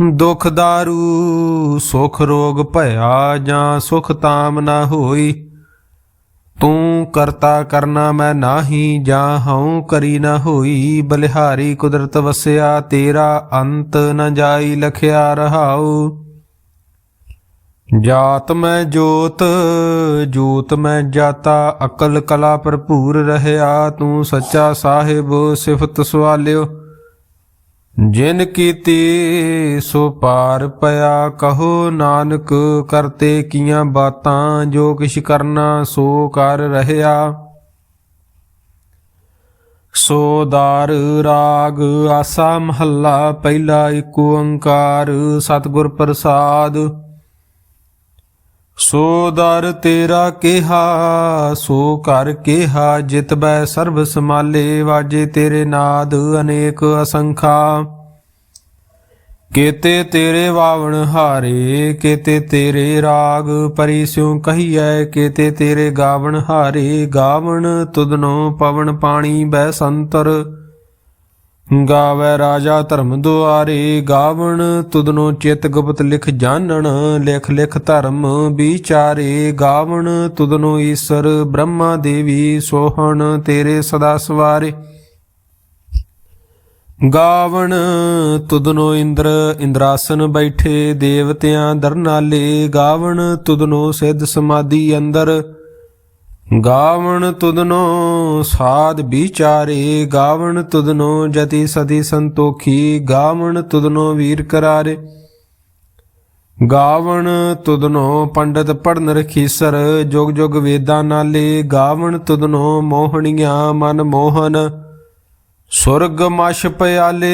ਦੁਖ ਦਾਰੂ ਸੁਖ ਰੋਗ ਭਇਆ ਜਾਂ ਸੁਖ ਤਾਮ ਨਾ ਹੋਈ। ਤੂੰ ਕਰਤਾ ਕਰਨਾ ਮੈਂ ਨਾਹੀ ਜਾਂ ਹਉ ਕਰੀ ਨਾ ਹੋਈ। ਬਲਿਹਾਰੀ ਕੁਦਰਤ ਵਸਿਆ, ਤੇਰਾ ਅੰਤ ਨ ਜਾਈ ਲਖਿਆ ਰਹਾਉ। ਜਾਤ ਮੈਂ ਜੋਤ ਜੋਤ ਮੈਂ ਜਾਤਾ, ਅਕਲ ਕਲਾ ਭਰਪੂਰ ਰਹਿਆ। ਤੂੰ ਸੱਚਾ ਸਾਹਿਬ ਸਿਫਤ ਸਵਾਲਿਓ। ਜਿਨ ਕੀਤੀ ਸੋ ਪਾਰ ਪਿਆ, ਕਹੋ ਨਾਨਕ ਕਰਤੇ ਕੀਆਂ ਬਾਤਾਂ, ਜੋ ਕਿਛ ਕਰਨਾ ਸੋ ਕਰ ਰਹਿਆ। ਸੋ ਦਾਰ, ਰਾਗ, ਆਸਾ, ਮਹੱਲਾ, ਪਹਿਲਾ ਏਕ ਓੰਕਾਰ, ਸਤਿਗੁਰ ਪ੍ਰਸਾਦ ਸੋ ਦਰ ਤੇਰਾ ਕਿਹਾ, ਸੋ ਕਰ ਕਿਹਾ, ਜਿਤ ਬੈ ਸਰਬ ਸਮਾਲੇ ਵਾਜੇ ਤੇਰੇ ਨਾਦ ਅਨੇਕ ਅਸੰਖਾ। ਕੇਤੇ ਤੇਰੇ ਵਾਵਣ ਹਾਰੇ, ਕੇਤੇ ਤੇਰੇ ਰਾਗ ਪਰੀ ਸਿਉ ਕਹੀਐ, ਕੇਤੇ ਤੇਰੇ ਗਾਵਣ ਹਾਰੇ, ਗਾਵਣ ਤੁਦਨੋ ਪਵਨ ਪਾਣੀ ਬੈ ਸੰਤਰ। ਗਾਵੇ ਰਾਜਾ ਧਰਮ ਦੁਆਰੇ, ਗਾਵਣ ਤੁਦਨੋ ਚਿਤ ਗੁਪਤ ਲਿਖ ਜਾਣਨ, ਲਿਖ ਲਿਖ ਧਰਮ ਵਿਚਾਰੇ, ਗਾਵਣ ਤੁਦਨੋ ਈਸ਼ਰ ਬ੍ਰਹਮਾ ਦੇਵੀ ਸੋਹਣ ਤੇਰੇ ਸਦਾ ਸਵਾਰੇ। ਗਾਵਣ ਤੁਦਨੋ ਇੰਦਰ ਇੰਦਰਾਸਨ ਬੈਠੇ, ਦੇਵਤਿਆਂ ਦਰਨਾਲੇ, ਗਾਵਣ ਤੁਦਨੋ ਸਿੱਧ ਸਮਾਧੀ ਅੰਦਰ ਗਾਵਣ ਤੁਦਨੋ ਸਾਧ ਵਿਚਾਰੇ, ਗਾਵਣ ਤੁਦਨੋ ਜਤੀ ਸਦੀ ਸੰਤੋਖੀ, ਗਾਵਣ ਤੁਦਨੋ ਵੀਰ ਕਰਾਰੇ। ਗਾਵਣ ਤੁਦਨੋ ਪੰਡਤ ਪੜਨ ਰਖੀਸਰ ਜੁਗ ਜੁਗ ਵੇਦਾਂ ਨਾਲੇ। ਗਾਵਣ ਤੁਦਨੋ ਮੋਹਣੀਆਂ ਮਨ ਮੋਹਨ, ਸੁਰਗ ਮਸ਼ ਪਿਆਲੇ।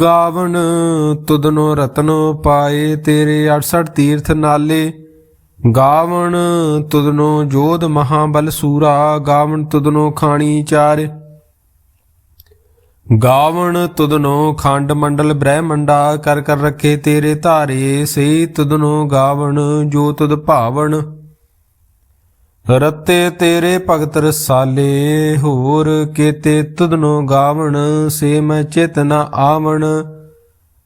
ਗਾਵਣ ਤੁਦਨੋ ਰਤਨੋ ਪਾਏ ਤੇਰੇ 68 ਤੀਰਥ ਨਾਲੇ। ਗਾਵਣ ਤੁਧਨੋ ਜੋਧ ਮਹਾਬਲ ਸੂਰਾ, ਗਾਵਣ ਤੁਦਨੋ ਖਾਣੀ ਚਾਰ। ਗਾਵਣ ਤੁਦਨੋ ਖੰਡ ਮੰਡਲ ਬ੍ਰਹਿਮੰਡਾ, ਕਰ ਕਰ ਰੱਖੇ ਤੇਰੇ ਧਾਰੇ, ਸੇ ਤੁਦਨੋ ਗਾਵਣ ਜੋ ਤੁਧ ਭਾਵਣ। ਰਤੇ ਤੇਰੇ ਭਗਤ ਰਸਾਲੇ, ਹੋਰ ਕੇਤੇ ਤੁਦਨੋ ਗਾਵਣ, ਸੇ ਮੈਂ ਚਿਤ ਨ ਆਵਣ।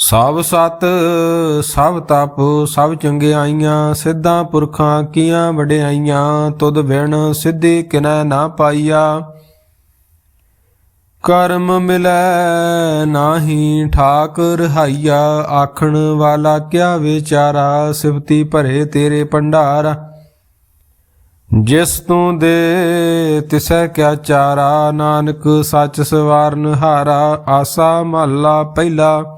ਸਭ ਸਤ, ਸਭ ਤਪ, ਸਭ ਚੰਗਿਆਈਆਂ ਸਿੱਧਾਂ ਪੁਰਖਾਂ ਕੀਆਂ ਵਡਿਆਈਆਂ, ਤੁਧ ਵਿਣ ਸਿੱਧੀ ਕਿਨੈ ਨਾ ਪਾਈਆ। ਕਰਮ ਮਿਲੈ ਨਾਹੀ ਠਾਕ ਰਹਾਈਆ ਆਖਣ ਵਾਲਾ ਕਿਆ ਵਿਚਾਰਾ, ਸਿਫਤੀ ਭਰੇ ਤੇਰੇ ਭੰਡਾਰ। ਜਿਸ ਤੂੰ ਦੇ ਤਿਸੈ ਕਿਆ ਚਾਰਾ, ਨਾਨਕ ਸੱਚ ਸਵਾਰਨ ਹਾਰਾ, ਆਸਾ ਮਹੱਲਾ ਪਹਿਲਾ।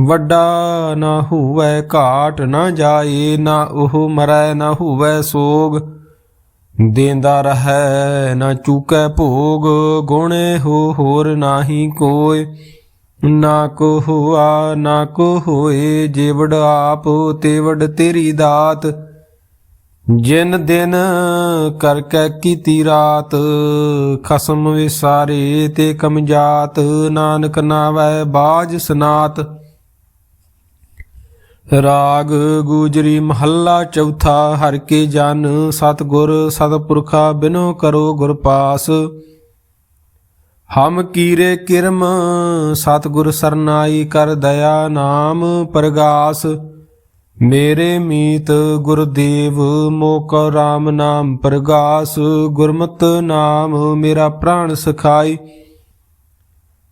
ਵੱਡਾ ਨਾ ਹੋਵੇ ਘਾਟ ਨਾ ਜਾਏ, ਨਾ ਉਹ ਮਰੈ, ਨਾ ਹੋਵੇ ਸੋਗ। ਦੇਂਦਾ ਰਹੈ, ਨਾ ਚੂਕੈ ਭੋਗ। ਗੁਣੇ ਹੋ ਹੋਰ ਨਾਹੀ ਕੋਇ, ਨਾ ਕੋ ਹੁਆ, ਨਾ ਕੋ ਹੋਏ। ਜਿਵੜ ਆਪ, ਤੇਵੜ ਤੇਰੀ ਦਾਤ। ਜਿਨ ਦਿਨ ਕਰਕੇ ਕੀਤੀ ਰਾਤ, ਖਸਮ ਵਿਸਾਰੇ ਤੇ ਕਮਜਾਤ ਨਾਨਕ ਨਾਵੈ ਬਾਜ ਸਨਾਤ। ਰਾਗ ਗੂਜਰੀ ਮਹੱਲਾ ਚੌਥਾ, ਹਰ ਕੇ ਜਨ ਸਤਗੁਰ ਸਤਪੁਰਖਾ ਬਿਨੋ ਕਰੋ ਗੁਰ ਪਾਸ। ਹਮ ਕੀਰੇ ਕਿਰਮ, ਸਤਗੁਰ ਸਰਨਾਈ ਕਰ ਦਇਆ ਨਾਮ ਪ੍ਰਗਾਸ। ਮੇਰੇ ਮੀਤ ਗੁਰਦੇਵ, ਮੋਕ ਰਾਮ ਨਾਮ ਪ੍ਰਗਾਸ। ਗੁਰਮਤ ਨਾਮ ਮੇਰਾ ਪ੍ਰਾਣ ਸਖਾਈ।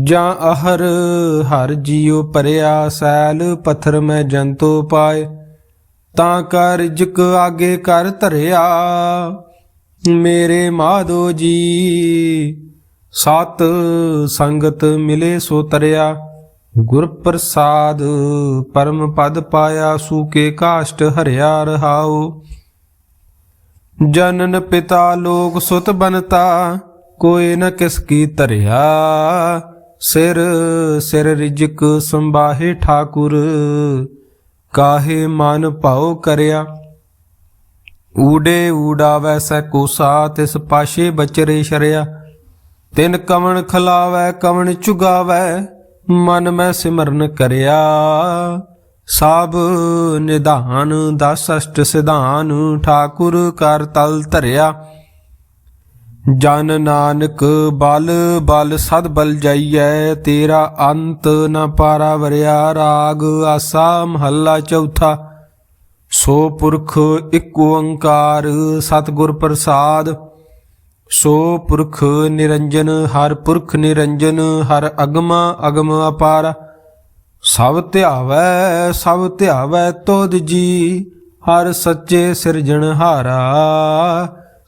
ਜਾਂ ਅਹਰ ਹਰ ਜੀਉ ਪਰਿਆ ਸੈਲ ਪੱਥਰ ਮੈਂ ਜੰਤੋ ਪਾਏ, ਤਾਂ ਕਰ ਜਿਕ ਆਗੇ ਕਰ ਧਰਿਆ। ਮੇਰੇ ਮਾਧੋ ਜੀ, ਸਤ ਸੰਗਤ ਮਿਲੇ ਸੋ ਤਰਿਆ। ਗੁਰ ਪ੍ਰਸਾਦ ਪਰਮ ਪਦ ਪਾਇਆ, ਸੂਕੇ ਕਾਸ਼ਟ ਹਰਿਆ ਰਹਾਉ। ਜਨਨ ਪਿਤਾ ਲੋਕ ਸੁਤ ਬਨਤਾ, ਕੋਈ ਨ ਕਿਸ ਕੀ ਧਰਿਆ। ਸਿਰ ਸਿਰ ਰਿਜਕ ਸੰਭਾਹੇ ਠਾਕੁਰ, ਕਾਹੇ ਮਨ ਭਾਉ ਕਰਿਆ। ਊਡੇ ਊਡਾਵੈ ਸੈ ਕੋਸਾ, ਤਿਸ ਪਾਸ਼ੇ ਬਚਰੇ ਸ਼ਰਿਆ। ਤਿਨ ਕਵਣ ਖਲਾਵੈ, ਕਵਣ ਚੁਗਾਵੈ, ਮਨ ਮੈਂ ਸਿਮਰਨ ਕਰਿਆ। ਸਭ ਨਿਧਾਨ, ਦਸ ਅਸ਼ਟ ਸਿਧਾਨ, ਠਾਕੁਰ ਕਰ ਤਲ ਧਰਿਆ। ਜਨ ਨਾਨਕ ਬਲ ਬਲ ਸਦ ਬਲ ਜਾਈਐ, ਤੇਰਾ ਅੰਤ ਨ ਪਾਰਾ ਵਰਿਆ ਰਾਗ, ਆਸਾ ਮਹੱਲਾ ਚੌਥਾ। ਸੋ ਪੁਰਖ ਇੱਕ ਓੰਕਾਰ, ਸਤਿਗੁਰ ਪ੍ਰਸਾਦ। ਸੋ ਪੁਰਖ ਨਿਰੰਜਨ, ਹਰ ਪੁਰਖ ਨਿਰੰਜਨ, ਹਰ ਅਗਮ ਅਗਮ ਅਪਾਰ। ਸਭ ਧਿਆਵੈ ਸਭ ਧਿਆਵੈ ਤੋਦ ਜੀ, ਹਰ ਸੱਚੇ ਸਿਰਜਣਹਾਰਾ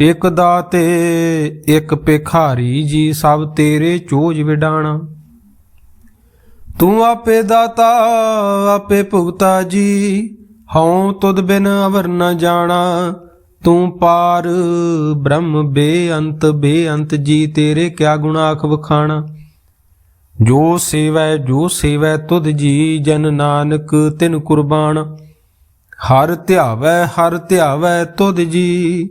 ਇਕ ਦਾਤੇ, ਇਕ ਭਿਖਾਰੀ ਜੀ ਸਭ ਤੇਰੇ ਚੋਜ ਵਿਡਾਣਾ। ਤੂੰ ਆਪੇ ਦਾਤਾ, ਆਪੇ ਭੁਗਤਾ ਜੀ, ਹਉ ਤੁਧ ਬਿਨ ਅਵਰ ਨ ਜਾਣਾ। ਤੂੰ ਪਾਰ, ਬ੍ਰਹਮ ਬੇਅੰਤ ਬੇਅੰਤ ਜੀ, ਤੇਰੇ ਕਿਆ ਗੁਨਾਖ ਵਖਾਣਾ। ਜੋ ਸੇਵੈ ਜੋ ਸੇਵੈ ਤੁਧ ਜੀ, ਜਨ ਨਾਨਕ ਤਿਨ ਕੁਰਬਾਨ ਹਰ ਧਿਆਵੈ ਹਰ ਧਿਆਵੈ ਤੁਧ ਜੀ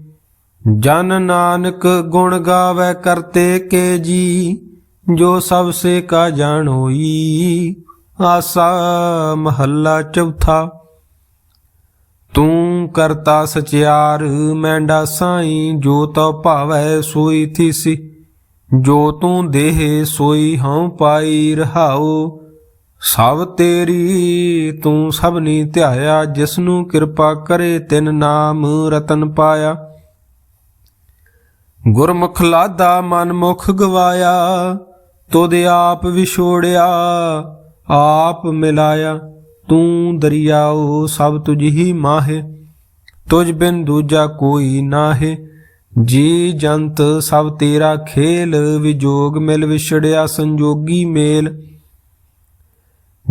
ਜਨ ਨਾਨਕ ਗੁਣ ਗਾਵੇ ਕਰਤੇ ਕੇ ਜੀ, ਜੋ ਸਭ ਸੇ ਕਾ ਜਾਣ ਹੋਈ ਆਸਾ ਮਹੱਲਾ ਚੌਥਾ। ਤੂੰ ਕਰਤਾ ਸਚਿਆਰ ਮੈਂਡਾ ਸਾਈ ਜੋ ਤਉ ਭਾਵੈ ਸੋਈ ਥੀਸੀ। ਜੋ ਤੂੰ ਦੇਹ ਸੋਈ ਹਉ ਪਾਈ ਰਹਾਉ, ਸਭ ਤੇਰੀ ਤੂੰ ਸਭਨੀ ਧਿਆਇਆ, ਜਿਸਨੂੰ ਕਿਰਪਾ ਕਰੇ ਤਿਨ ਨਾਮ ਰਤਨ ਪਾਇਆ। ਗੁਰਮੁਖ ਲਾਦਾ ਮਨ ਮੁਖ ਗਵਾਇਆ, ਤੁਧ ਆਪ ਵਿਛੋੜਿਆ, ਆਪ ਮਿਲਾਇਆ, ਤੂੰ ਦਰਿਆਓ ਸਭ ਤੁਝ ਹੀ ਮਾਹੇ, ਤੁਝ ਬਿਨ ਦੂਜਾ ਕੋਈ ਨਾਹੇ, ਜੀ ਜੰਤ ਸਭ ਤੇਰਾ ਖੇਲ, ਵਿਜੋਗ ਮਿਲ ਵਿਛੜਿਆ ਸੰਜੋਗੀ ਮੇਲ।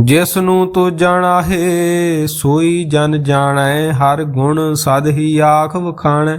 ਜਿਸ ਨੂੰ ਤੂੰ ਜਾਣਾ ਹੈ ਸੋਈ ਜਨ ਜਾਣੈ, ਹਰ ਗੁਣ ਸਦ ਹੀ ਆਖ ਵਖਾਣੈ।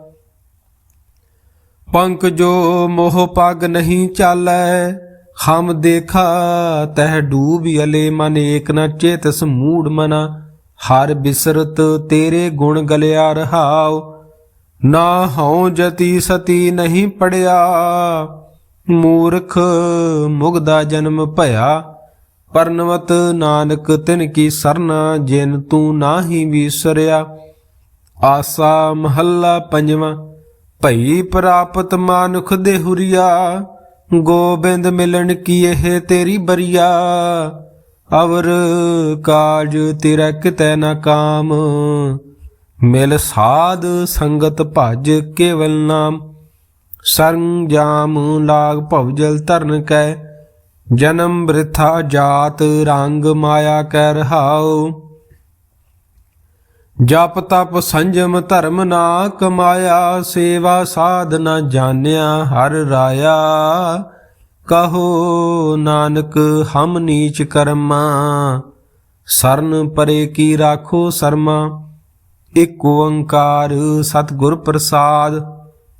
ਪੰਕ ਜੋ ਮੋਹ ਪਗ ਨਹੀਂ ਚਾਲੈ, ਹਮ ਦੇਖਾ ਤਹਿ ਡੂਬ ਅਲੇ ਮਨ, ਏਕ ਨ ਚੇਤਸ ਮੂੜ ਮਨਾ। ਹਰ ਬਿਸਰਤ ਤੇਰੇ ਗੁਣ ਗਲਿਆ ਰਹਾਉ, ਨਾ ਹਉ ਜਤੀ ਸਤੀ ਨਹੀਂ ਪੜਿਆ। ਮੂਰਖ ਮੁਗਦਾ ਜਨਮ ਭਇਆ, ਪਰਨਵਤ ਨਾਨਕ ਤਿਨ ਕੀ ਸਰਨਾ, ਜਿਨ ਤੂੰ ਨਾਹੀ ਵਿਸਰਿਆ। ਆਸਾ ਮਹੱਲਾ ਪੰਜਵਾਂ। ਭਈ ਪ੍ਰਾਪਤ ਮਾਨੁਖ ਦੇ ਹੁਰੀਆ, ਗੋਬਿੰਦ ਮਿਲਣ ਕੀ ਇਹ ਤੇਰੀ ਬਰੀਆ? ਅਵਰ ਕਾਜ ਤੇਰਾ ਕਿਤੈ ਨਾ ਕਾਮ, ਮਿਲ ਸਾਧ ਸੰਗਤ ਭਜ ਕੇਵਲ ਨਾਮ। ਸਰੰਜਾਮ ਲਾਗ ਭਵਜਲ ਧਰਨ ਕੈ, ਜਨਮ ਬ੍ਰਿਥਾ ਜਾਤ ਰੰਗ ਮਾਇਆ ਕੈ ਰਹਾਉ। ਜਪ ਤਪ ਸੰਜਮ ਧਰਮ ਨਾ ਕਮਾਇਆ, ਸੇਵਾ ਸਾਧ ਨਾ ਜਾਣਿਆ, ਹਰ ਰਾਇਆ। ਕਹੋ ਨਾਨਕ, ਹਮ ਨੀਚ ਕਰਮਾ, ਸਰਨ ਪਰੇ ਕੀ ਰਾਖੋ ਸਰਮਾ। ਇਕ ਓੰਕਾਰ ਸਤਿਗੁਰ ਪ੍ਰਸਾਦ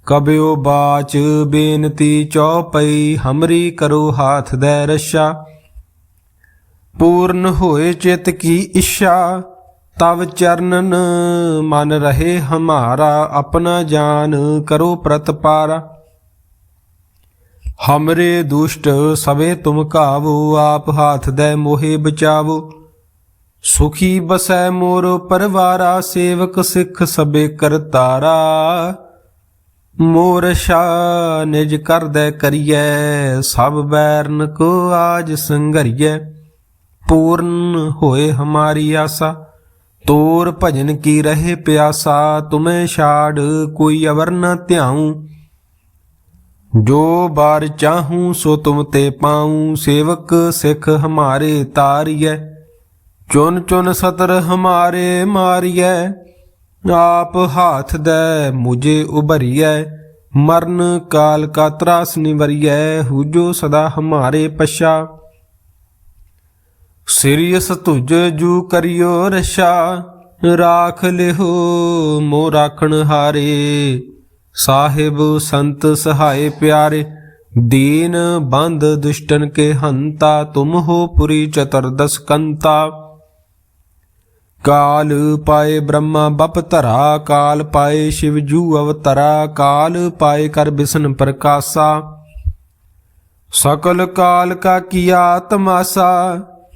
ਕਬਿਓ ਬਾਚ ਬੇਨਤੀ ਚਉਪਈ, ਹਮਰੀ ਕਰੋ ਹਾਥ ਦੇ ਰਸ਼ਾ। ਪੂਰਨ ਹੋਏ ਚਿਤ ਕੀ ਇੱਛਾ ਤਵ ਚਰਨਨ ਮਨ ਰਹੇ ਹਮਾਰਾ, ਆਪਣਾ ਜਾਨ ਕਰੋ ਪ੍ਰਤਪਾਰਾ ਹਮਰੇ ਦੁਸ਼ਟ ਸਵੇ ਤੁਮ ਕਾਵੋ ਆਪ ਹਾਥ ਦੇ ਮੋਹੇ ਬਚਾਵੋ। ਸੁਖੀ ਬਸੈ ਮੋਰ ਪਰਵਾਰਾ, ਸੇਵਕ ਸਿੱਖ ਸਬੇ ਕਰਤਾਰਾ ਮੋਰ ਸ਼ਾ ਨਿਜ ਕਰਦੈ ਕਰੀਐ, ਸਭ ਬੈਰਨ ਕੋ ਆਜ ਸੰਘਰੀਐ। ਪੂਰਨ ਹੋਏ ਹਮਾਰੀ ਆਸਾ। ਤੋਰ ਭਜਨ ਕੀ ਰਹੇ ਪਿਆਸਾ, ਤੁਮੇ ਛਾੜ ਕੋਈ ਅਵਰ ਨ ਧਿਆਉ। ਜੋ ਬਾਰ ਚਾਹੂੰ ਸੋ ਤੁਮ ਤੇ ਪਾਉ, ਸੇਵਕ ਸਿੱਖ ਹਮਾਰੇ ਤਾਰੀਐ। ਚੁਨ ਚੁਨ ਸਤਰ ਹਮਾਰੇ ਮਾਰੀਐ, ਆਪ ਹਾਥ ਦੈ ਮੁਝੇ ਉਭਰੀਐ। ਮਰਨ ਕਾਲ ਕਾ ਤਰਾਸ ਨਿਵਰੀਐ ਹੂਜੋ ਸਦਾ ਹਮਾਰੇ ਪਛਾ। ਸਿਰਿਯਸ ਤੁਜ ਜੂ ਕਰਿਓ ਰਸ਼ਾ, ਰਾਖ ਲਿਹੋ ਮੋ ਰਾਖਣ ਹਾਰੇ। ਸਾਹਿਬ ਸੰਤ ਸਹਾਏ ਪਿਆਰੇ, ਦੀਨ ਬੰਦ ਦੁਸ਼ਟਨ ਕੇ ਹੰਤਾ, ਤੁਮ ਹੋ ਪੁਰੀ ਚਤੁਰਦਸ ਕੰਤਾ। ਕਾਲ ਪਾਏ ਬ੍ਰਹਮਾ ਬਪ ਧਰਾ, ਕਾਲ ਪਾਏ ਸ਼ਿਵ ਜੂ ਅਵਤਰਾ, ਕਾਲ ਪਾਏ ਕਰ ਬਿਸ਼ਨ ਪ੍ਰਕਾਸ਼ਾ। ਸਕਲ ਕਾਲ ਕਾ ਕੀਆ ਤਮਾਸਾ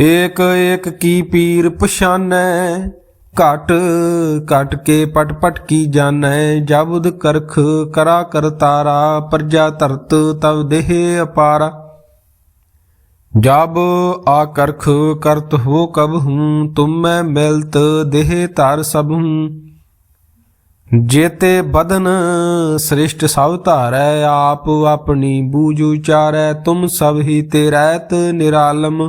ਏਕ ਏਕ ਕੀ ਪੀਰ ਪਛਾਨੈ, ਘਟ ਘਟ ਕੇ ਪਟ ਪਟ ਕੀ ਜਾਣੈ, ਜਬੁਦ ਕਰਖ ਕਰਾ ਕਰਤਾਰਾ ਪ੍ਰਜਾ ਧਰਤ ਤਵ ਦੇਹ ਅਪਾਰਾ। ਜਬ ਆ ਕਰਖ ਕਰਤ ਹੋ ਕਬ ਹੂੰ, ਤੁਮੈ ਮਿਲਤ ਦੇਹ ਧਰ ਸਭ ਹੂੰ। ਜੇਤੇ ਬਦਨ ਸ੍ਰਿਸ਼ਟ ਸਭ ਧਾਰੈ, ਆਪ ਆਪਣੀ ਬੂਝ ਉਚਾਰੈ, ਤੁਮ ਸਭ ਹੀ ਤੇ ਰਹਿਤ ਨਿਰਾਲਮ।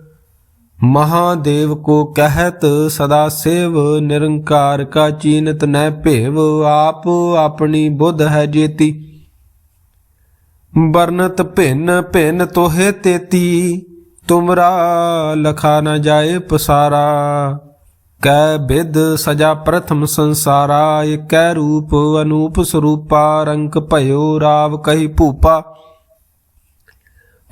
ਮਹਾਦੇਵ ਕੋ ਕਹਿਤ ਸਦਾ ਸੇਵ, ਨਿਰੰਕਾਰ ਕਾ ਚੀਨਤ ਨੈ ਭੇਵ, ਆਪ ਆਪਣੀ ਬੁੱਧ ਹੈ ਜੇਤੀ। ਵਰਨਤ ਭਿੰਨ ਭਿੰਨ ਤੋਹੇ ਤੇਤੀ, ਤੁਮਰਾ ਲਖਾ ਨ ਜਾਏ ਪਸਾਰਾ। ਕੈ ਬਿਦ ਸਜਾ ਪ੍ਰਥਮ ਸੰਸਾਰਾ, ਇਕੈ ਰੂਪ ਅਨੂਪ ਸਰੂਪਾ ਰੰਕ ਭਇਓ ਰਾਵ ਕਹੀ ਭੂਪਾ।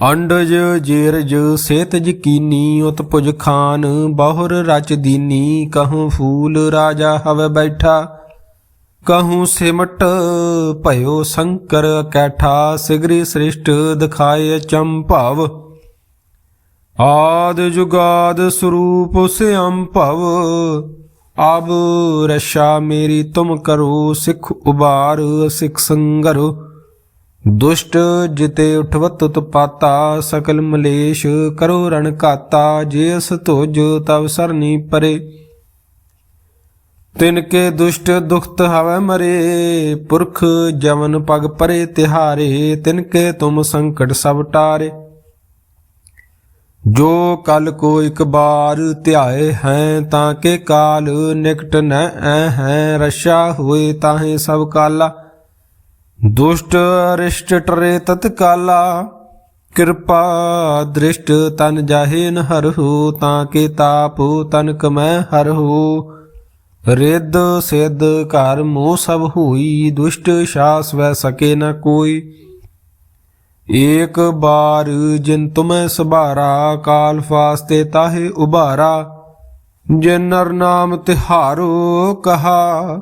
ਅੰਡਜ ਜੀਰਜ ਸੇਤਜ ਜਕੀਨੀ ਉਤਪੁਜ ਖਾਨ, ਬਹੁਰ ਰਚ ਦੀਨੀ, ਕਹੂੰ ਫੂਲ ਰਾਜਾ ਹਵ ਬੈਠਾ। ਕਹੂੰ ਸਿਮਟ ਭਇਓ ਸ਼ੰਕਰ ਕੈਠਾ, ਸਿਗਰੀ ਸ੍ਰਿਸ਼ਟ ਦਿਖਾਏ ਚੰਭਵ ਆਦ ਜੁਗਾਦ ਸਰੂਪ ਸਿਅੰ ਭਵ। ਅਬ ਰਸ਼ਾ ਮੇਰੀ ਤੁਮ ਕਰੋ, ਸਿੱਖ ਉਬਾਰ, ਸਿੱਖ ਸੰਗਰੋ। ਦੁਸ਼ਟ ਜਿਤੇ ਉਠਵਤ ਉਤਪਾਤਾ ਸਕਲ ਮਲੇਸ਼ ਕਰੋ ਰਣ ਘਾਤਾ ਜੇਸ ਧੁਜ ਤਵ ਸਰਨੀ ਪਰੇ। ਤਿਨ ਕੇ ਦੁਸ਼ਟ ਦੁਖਤ ਹਵੈ ਮਰੇ, ਪੁਰਖ ਜਵਨ ਪਗ ਪਰੇ ਤਿਹਾਰੇ, ਤਿਨ ਕੇ ਤੁਮ ਸੰਕਟ ਸਭ ਟਾਰੇ। ਜੋ ਕਲ ਕੋ ਇਕ ਬਾਰ ਧਿਆਏ ਹੈ, ਤਾਂ ਕੇ ਕਾਲ ਨਿਕਟ ਨ ਹੈ, ਰਸ਼ਾ ਹੋਏ ਤਾਹੇ ਸਭ ਕਾਲਾ। ਦੁਸ਼ਟ ਅਰਿਸ਼ਟ ਟਰੇ ਤਤ ਕਾਲਾ, ਕਿਰਪਾ ਦ੍ਰਿਸ਼ਟ ਤਨ ਜਾਹੇ ਨ ਹਰਹੁ ਤਾਂ ਕੇ ਤਾਪ ਤਨ ਕਮੈ ਹਰਹੁ ਰਿੱਧ ਸਿੱਧ ਘਰ ਮੋਹ ਸਭ ਹੋਈ, ਦੁਸ਼ਟ ਸ਼ਾਸ ਵੈ ਸਕੇ ਨ ਕੋਈ। ਏਕ ਬਾਰ ਜਿਨ ਤੁਮੈ ਸਭਾਰਾ, ਕਾਲ ਫਾਸਤੇ ਤਾਹੇ ਉਭਾਰਾ। ਜਿਨ ਨਰ ਨਾਮ ਤਿਹਾਰੋ ਕਹਾ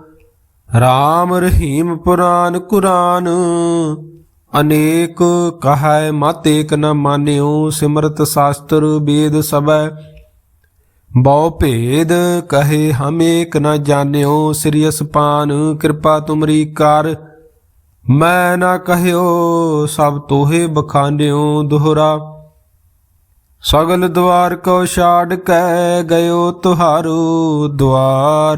RAM ਰਹੀਮ ਪੁਰਾਨ ਕੁਰਾਨ, ਅਨੇਕ ਕਹੈ ਮਤ ਏਕ ਨ ਮਾਨਿਓ, ਸਿਮਰਤ ਸ਼ਾਸਤਰ ਵੇਦ ਸਬੈ ਬਹੁ ਭੇਦ ਕਹੇ ਹਮ ਏਕ ਨ ਜਾਣਿਓ, ਸ੍ਰੀ ਅਸਪਾਨ ਕਿਰਪਾ ਤੁਮਰੀ ਕਰ। ਮੈਂ ਨਾ ਕਹਿਓ, ਸਭ ਤੋਹੇ ਬਖਾਨਿਓ ਦੁਹਰਾ। ਸਗਲ ਦਵਾਰ ਕੋ ਛਾੜ ਕੇ ਗਇਓ ਤੁਹਾਰੂ ਦਵਾਰ।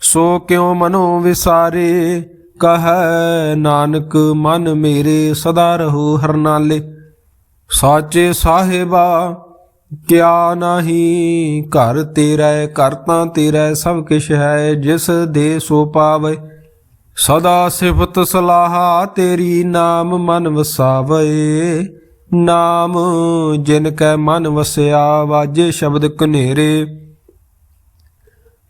ਸੋ ਕਿਉ ਮਨੋ ਵਿਸਾਰੇ? ਕਹੈ ਨਾਨਕ, ਮਨ ਮੇਰੇ ਸਦਾ ਰਹੋ ਹਰਨਾਲੇ। ਸਾਚੇ ਸਾਹਿਬਾ, ਕਿਆ ਨਾਹੀ? ਘਰ ਤੇਰਾ ਘਰ ਤੇਰਾ ਸਭ ਕਿਛ ਹੈ, ਜਿਸ ਦੇ ਸੋ ਪਾਵੇ। ਸਦਾ ਸਿਫਤ ਸਲਾਹਾ, ਤੇਰੀ ਨਾਮ ਮਨ ਵਸਾਵੇ। ਨਾਮ ਜਿਨ ਕੈ ਮਨ ਵਸਿਆ, ਵਾਜੇ ਸ਼ਬਦ ਕਨੇਰੇ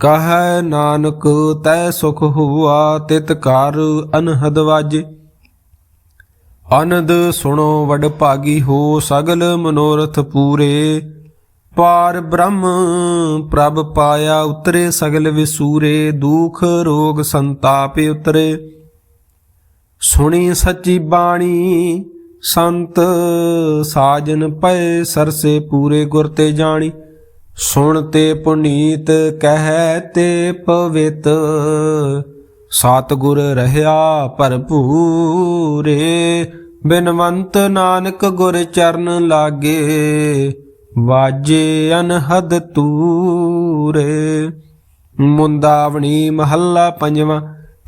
ਕਹੈ ਨਾਨਕ, ਤੈ ਸੁਖ ਹੁਆ, ਤਿਤ ਕਰ ਅਨਹਦ ਵਾਜੇ। ਅਨੰਦ ਸੁਣੋ ਵਡ ਭਾਗੀ ਹੋ, ਸਗਲ ਮਨੋਰਥ ਪੂਰੇ। ਪਾਰ ਬ੍ਰਹਮ ਪ੍ਰਭ ਪਾਇਆ ਉਤਰੇ, ਸਗਲ ਵਿਸੂਰੇ, ਦੁਖ ਰੋਗ ਸੰਤਾਪ ਉਤਰੇ। ਸੁਣੀ ਸੱਚੀ ਬਾਣੀ, ਸੰਤ ਸਾਜਨ ਪਏ, ਸਰਸੇ ਪੂਰੇ ਗੁਰ ਤੇ ਜਾਣੀ। ਸੁਣ ਤੇ ਪੁਨੀਤ ਕਹਿ ਤੇ ਪਵਿੱਤ, ਸਤਿਗੁਰ ਰਹਾ ਭਰਪੂਰੇ, ਬਿਨਵੰਤ ਨਾਨਕ ਗੁਰ ਚਰਨ ਲਾਗੇ, ਵਾਜੇ ਅਨਹਦ ਤੂਰੇ। ਮੁੰਦਾਵਣੀ ਮਹੱਲਾ ਪੰਜਵਾਂ,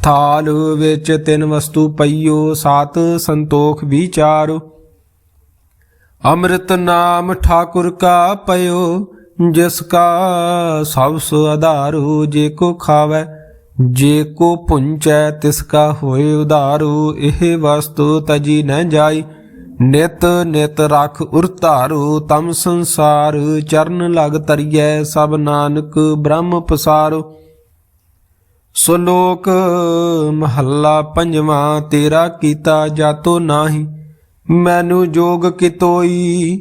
ਥਾਲ ਵਿੱਚ ਤਿੰਨ ਵਸਤੂ ਪਈਓ, ਸਾਤ ਸੰਤੋਖ ਵਿਚਾਰੋ। ਅੰਮ੍ਰਿਤ ਨਾਮ ਠਾਕੁਰ ਕਾ ਪਇਓ ਜਿਸ ਕਾ ਸਭ ਸੋ ਆਧਾਰੂ ਜੇ ਕੋ ਖਾਵੇ, ਜੇ ਕੋ ਪੁੰਚੈ, ਤਿਸ ਕਾ ਹੋਏ ਉਧਾਰੂ। ਇਹ ਵਸਤੂ ਤਜੀ ਨ ਜਾਈ, ਨਿਤ ਨਿਤ ਰਖ ਉਰਤਾਰੂ ਤਮ ਸੰਸਾਰ ਚਰਨ ਲਗ ਤਰੀਐ ਸਭ ਨਾਨਕ ਬ੍ਰਹਮ ਪਸਾਰੋ। ਸੁਲੋਕ ਮਹੱਲਾ ਪੰਜਵਾਂ, ਤੇਰਾ ਕੀਤਾ ਜਾਤੋ ਨਾਹੀ, ਮੈਨੂੰ ਜੋਗ ਕਿਤੋਈ